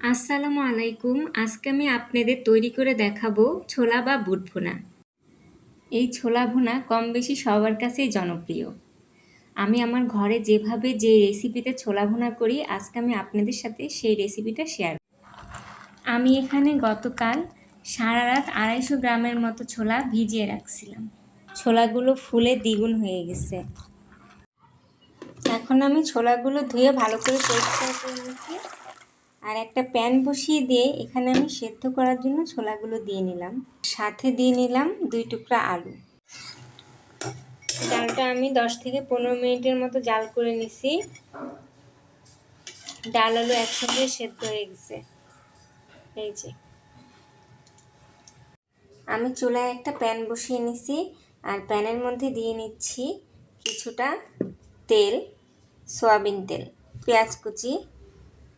আসসালামু আলাইকুম। আজকে আমি আপনাদের তৈরি করে দেখাবো ছোলা বা বুট ভুনা। এই ছোলা ভুনা কম বেশি সবার কাছেই জনপ্রিয়। আমি আমার ঘরে যেভাবে যে রেসিপিতে ছোলা ভুনা করি, আজকে আমি আপনাদের সাথে সেই রেসিপিটা শেয়ার আমি এখানে গতকাল সারা রাত আড়াইশো গ্রামের মতো ছোলা ভিজিয়ে রাখছিলাম। ছোলাগুলো ফুলে দ্বিগুণ হয়ে গেছে। এখন আমি ছোলাগুলো ধুয়ে ভালো করে পরিষ্কার করে নিচ্ছি। আর একটা প্যান বসিয়ে দিয়ে এখানে আমি সেদ্ধ করার জন্য ছোলাগুলো দিয়ে নিলাম। সাথে দিয়ে নিলাম দুই টুকরা আলু। ডালটা আমি দশ থেকে পনেরো মিনিটের মতো জাল করে নিছি। ডাল আলু একসঙ্গে সেদ্ধ হয়ে গেছে। এই যে। আমি চুলায় একটা প্যান বসিয়ে নিছি আর প্যানের মধ্যে দিয়ে নিচ্ছি কিছুটা তেল, সয়াবিন তেল, পেঁয়াজ কুচি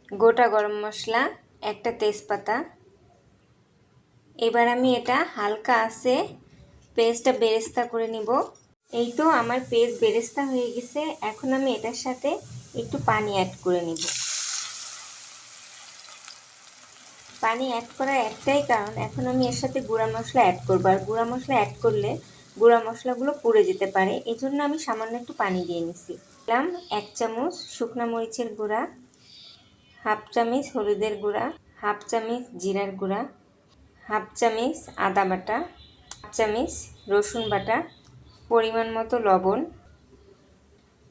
গোটা গরম মশলা, একটা তেজপাতা। এবার আমি এটা হালকা আছে পেস্টটা বেরেস্তা করে নিব। এই তো আমার পেস্ট বেরেস্তা হয়ে গেছে। এখন আমি এটার সাথে একটু পানি অ্যাড করে নিব। পানি অ্যাড করার একটাই কারণ, এখন আমি এর সাথে গুঁড়া মশলা অ্যাড করব। আর গুঁড়া মশলা অ্যাড করলে গুঁড়া মশলাগুলো পুড়ে যেতে পারে। এই জন্য আমি সামান্য একটু পানি দিয়ে নিছি। দিলাম এক চামচ শুকনো মরিচের গুঁড়া। হাফ চামচ হলুদের গুঁড়া, হাফ চামচ জিরার গুঁড়া, হাফ চামচ আদা বাটা, হাফ চামচ রসুন বাটা, পরিমাণ মতো লবণ।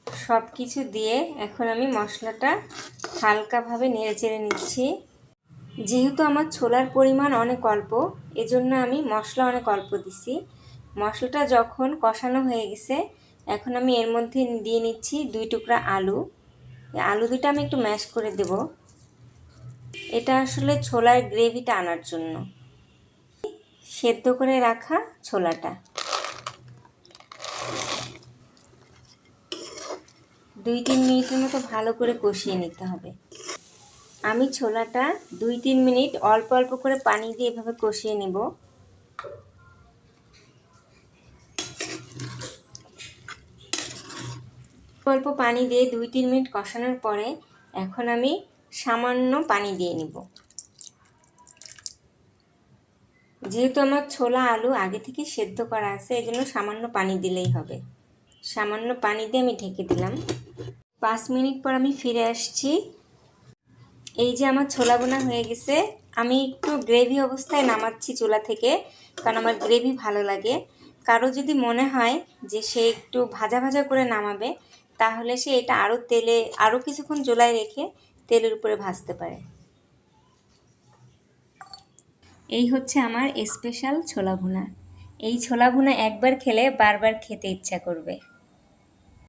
সব কিছু দিয়ে এখন আমি মশলাটা হালকাভাবে নেড়ে চেড়ে নিচ্ছি। যেহেতু আমার ছোলার পরিমাণ অনেক অল্প, এজন্য আমি মশলা অনেক অল্প দিছি। মশলাটা যখন কষানো হয়ে গেছে, এখন আমি এর মধ্যে দিয়ে নিচ্ছি দুই টুকরা আলু। আলু দুটা আমি একটু ম্যাশ করে দেব। এটা আসলে ছোলার গ্রেভিটা আনার জন্য। সেদ্ধ করে রাখা ছোলাটা। দুই তিন মিনিটের মতো ভালো করে কষিয়ে নিতে হবে। আমি ছোলাটা দুই তিন মিনিট অল্প অল্প করে পানি দিয়ে এভাবে কষিয়ে নেব। অল্প পানি দিয়ে দুই, তিন মিনিট কষানোর পরে এখন আমি সামান্য পানি দিয়ে নিব। যেহেতু আমার ছোলা আলু আগে থেকে সেদ্ধ করা আছে এই জন্য সামান্য পানি দিলেই হবে। সামান্য পানি দিয়ে আমি ঢেকে দিলাম। পাঁচ মিনিট পর আমি ফিরে আসছি। এই যে আমার ছোলা বোনা হয়ে গেছে। আমি একটু গ্রেভি অবস্থায় নামাচ্ছি চুলা থেকে, কারণ আমার গ্রেভি ভালো লাগে। কারও যদি মনে হয় যে সে একটু ভাজা ভাজা করে নামাবে তাহলে সে এটা আরও তেলে আরও কিছুক্ষণ জোলায় রেখে তেলের উপরে ভাজতে পারে। এই হচ্ছে আমার স্পেশাল ছোলা ভুনা। এই ছোলা ভুনা একবার খেলে বারবার খেতে ইচ্ছা করবে।